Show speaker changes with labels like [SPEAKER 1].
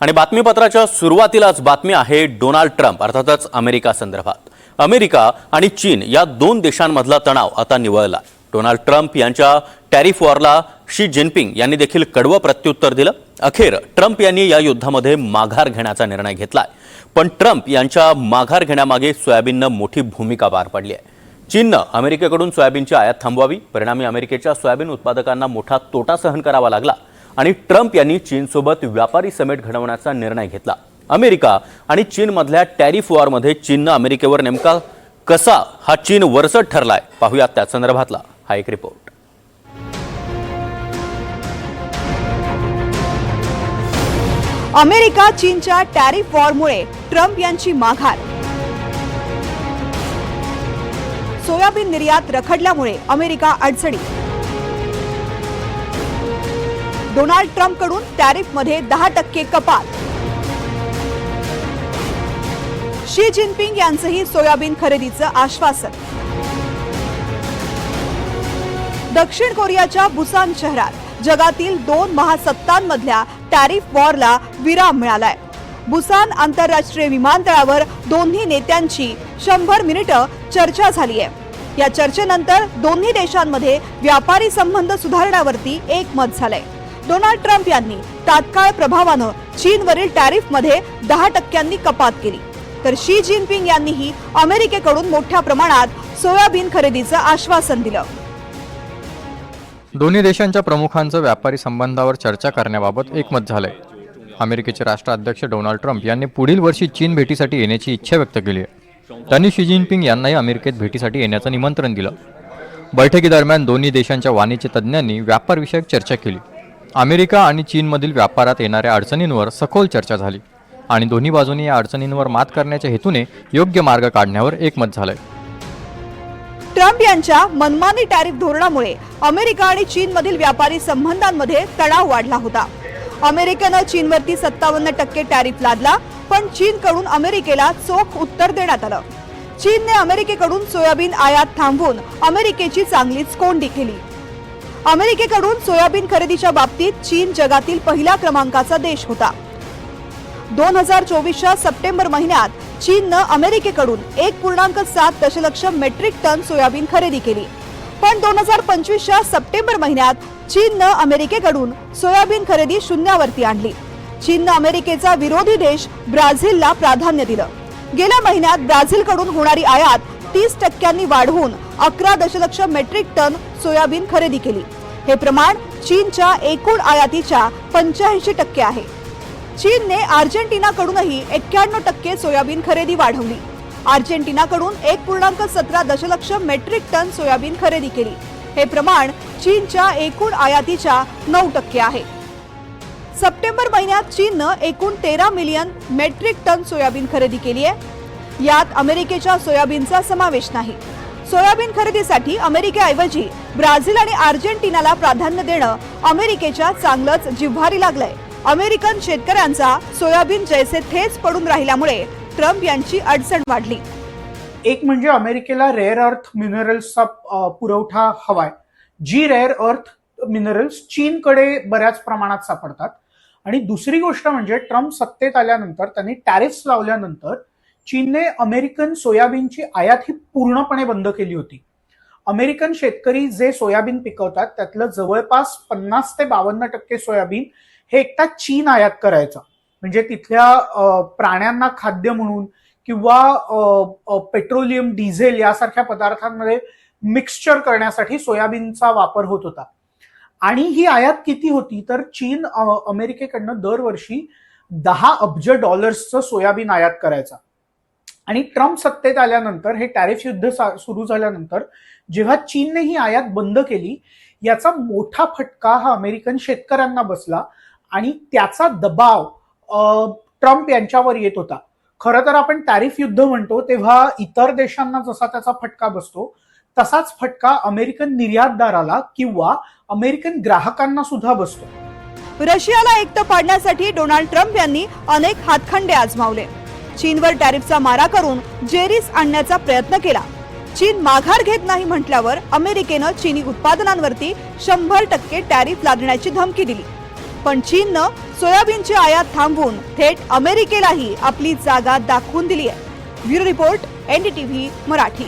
[SPEAKER 1] आणि बातमीपत्राच्या सुरुवातीलाच बातमी आहे डोनाल्ड ट्रम्प अर्थातच अमेरिका संदर्भात. अमेरिका आणि चीन या दोन देशांमधला तणाव आता निवळला. डोनाल्ड ट्रम्प यांच्या टॅरिफ वॉरला शी जिनपिंग यांनी देखील कडवं प्रत्युत्तर दिलं. अखेर ट्रम्प यांनी या युद्धामध्ये माघार घेण्याचा निर्णय घेतलाय. पण ट्रम्प यांच्या माघार घेण्यामागे सोयाबीननं मोठी भूमिका पार पडली आहे. चीननं अमेरिकेकडून सोयाबीनची आयात थांबवावी परिणामी अमेरिकेच्या सोयाबीन उत्पादकांना मोठा तोटा सहन करावा लागला. आणि ट्रम्प यांनी चीनसोबत व्यापारी समेट घडवण्याचा निर्णय घेतला. अमेरिका आणि चीनमधल्या टॅरिफ वॉरमध्ये चीननं अमेरिकेवर नेमका कसा हा चीन वरसट ठरलाय पाहूयात त्या संदर्भातला हा एक रिपोर्ट.
[SPEAKER 2] अमेरिका चीनच्या टॅरिफ वॉरमुळे ट्रम्प यांची माघार. सोयाबीन निर्यात रखडल्यामुळे अमेरिका अडचणीत. डोनाल्ड ट्रम्पकडून टॅरिफमध्ये दहा टक्के कपात. शी जिनपिंग यांचंही सोयाबीन खरेदीचं आश्वासन. दक्षिण कोरियाच्या बुसान शहरात जगातील दोन महासत्तांमधल्या टॅरिफ वॉरला विराम मिळालाय. बुसान आंतरराष्ट्रीय विमानतळावर दोन्ही नेत्यांची शंभर मिनिटं चर्चा झाली आहे या चर्चेनंतर दोन्ही देशांमध्ये व्यापारी संबंध सुधारण्यावरती एकमत झालंय. डोनाल्ड ट्रम्प यांनी तात्काळ प्रभावानं चीनवरील टॅरिफमध्ये दहा टक्क्यांनी कपात केली. तर शी जिनपिंग यांनीही अमेरिकेकडून मोठ्या प्रमाणात सोयाबीन खरेदीचं आश्वासन दिलं.
[SPEAKER 3] दोन्ही देशांच्या प्रमुखांचं व्यापारी संबंधावर चर्चा करण्याबाबत एकमत झालंय. अमेरिकेचे राष्ट्राध्यक्ष डोनाल्ड ट्रम्प यांनी पुढील वर्षी चीन भेटीसाठी येण्याची इच्छा व्यक्त केली आहे. त्यांनी शी जिनपिंग यांनाही अमेरिकेत भेटीसाठी येण्याचं निमंत्रण दिलं. बैठकीदरम्यान दोन्ही देशांच्या वाणिज्य तज्ज्ञांनी व्यापारविषयक चर्चा केली. अमेरिका आणि चीनमधील व्यापारात येणाऱ्या अडचणींवर सखोल चर्चा झाली आणि दोन्ही बाजूंनी या अडचणींवर मात करण्याच्या हेतूने योग्य मार्ग काढण्यावर एकमत झालंय.
[SPEAKER 2] ट्रम्प यांच्या मनमानी टॅरिफ धोरणामुळे अमेरिका आणि चीनमधील व्यापारी संबंधांमध्ये तणाव वाढला होता. अमेरिकेनं चीनवरती सत्तावन्न टक्के टॅरिफ लादला पण चीनकडून अमेरिकेला चोख उत्तर देण्यात आलं. चीनने अमेरिकेकडून सोयाबीन आयात थांबवून अमेरिकेची चांगलीच कोंडी केली. अमेरिकेकडून सोयाबीन खरेदीच्या बाबतीत चीन जगातील पहिल्या क्रमांकाचा देश होता. दोन हजार चोवीसच्या सप्टेंबर महिन्यात चीननं अमेरिकेकडून एक पूर्णांक सात दशलक्ष मेट्रिक टन सोयाबीन खरेदी केली. पण दोन हजार पंचवीसच्या सप्टेंबर महिन्यात चीननं अमेरिकेकडून सोयाबीन खरेदी शून्यावरती आणली. चीननं अमेरिकेचा विरोधी देश ब्राझीलला प्राधान्य दिलं. गेल्या महिन्यात ब्राझीलकडून होणारी आयात तीस टक्क्यांनी वाढवून अकरा दशलक्ष मेट्रिक टन सोयाबीन खरेदी केली. हे प्रमाण चीनच्या एकूण आयातीच्या पंच्याऐंशी टक्के आहे. चीनने अर्जेंटिनाकडूनही एक्क्याण्णव टक्के सोयाबीन खरेदी वाढवली. अर्जेंटिनाकडून एक पूर्णांक सतरा दशलक्ष मेट्रिक टन सोयाबीन खरेदी केली. हे प्रमाण चीनच्या एकूण आयातीच्या नऊ टक्के आहे. सप्टेंबर महिन्यात चीननं एकूण तेरा मिलियन मेट्रिक टन सोयाबीन खरेदी केली आहे. यात अमेरिकेच्या सोयाबीनचा समावेश नाही. सोयाबीन खरेदीसाठी अमेरिकेऐवजी ब्राझील आणि अर्जेंटिनाला प्राधान्य देणं अमेरिकेच्या चांगलंच जिव्हारी लागलंय. अमेरिकन शेतकऱ्यांचा सोयाबीन जैसे थेच पडून राहिल्यामुळे ट्रम्प यांची अडचण वाढली.
[SPEAKER 4] एक म्हणजे अमेरिकेला रेअर अर्थ मिनरल्सचा पुरवठा हवाय. जी रेअर अर्थ मिनरल्स चीनकडे बऱ्याच प्रमाणात सापडतात. आणि दुसरी गोष्ट म्हणजे ट्रम्प सत्तेत आल्यानंतर त्यांनी टॅरिफ्स लावल्यानंतर चीनने अमेरिकन सोयाबीनची आयात ही पूर्णपणे बंद केली होती. अमेरिकन शेतकरी जे सोयाबीन पिकवतात त्यातलं जवळपास पन्नास ते बावन्न टक्के सोयाबीन हे एकटा चीन आयात करायचा. म्हणजे तिथल्या प्राण्यांना खाद्य म्हणून किंवा पेट्रोलियम डिझेल यासारख्या पदार्थांमध्ये मिक्सचर करण्यासाठी सोयाबीनचा वापर होत होता. आणि ही आयात किती होती तर चीन अमेरिकेकडनं दरवर्षी दहा अब्ज डॉलर्सचं सोयाबीन आयात करायचा. आणि ट्रम्प सत्तेत आल्यानंतर हे टॅरिफ युद्ध सा- सुरू झाल्यानंतर जेव्हा चीनने ही आयात बंद केली याचा मोठा फटका हा अमेरिकन शेतकऱ्यांना बसला आणि त्याचा दबाव ट्रम्प यांच्यावर येत होता. खरं तर आपण टॅरिफ युद्ध म्हणतो तेव्हा इतर देशांना जसा त्याचा फटका बसतो तसाच फटका अमेरिकन निर्यातदाराला किंवा अमेरिकन ग्राहकांना सुद्धा बसतो.
[SPEAKER 2] रशियाला एकटं पाडण्यासाठी डोनाल्ड ट्रम्प यांनी अनेक हातखंडे आजमावले. चीनवर टॅरिफचा मारा करून जेरीस आणण्याचा प्रयत्न केला. चीन माघार घेत नाही म्हटल्यावर अमेरिकेनं चीनी उत्पादनांवरती शंभर टक्के टॅरिफ लादण्याची धमकी दिली. पण चीननं सोयाबीनची आयात थांबवून थेट अमेरिकेलाही आपली जागा दाखवून दिली आहे. Bureau report NDTV Marathi.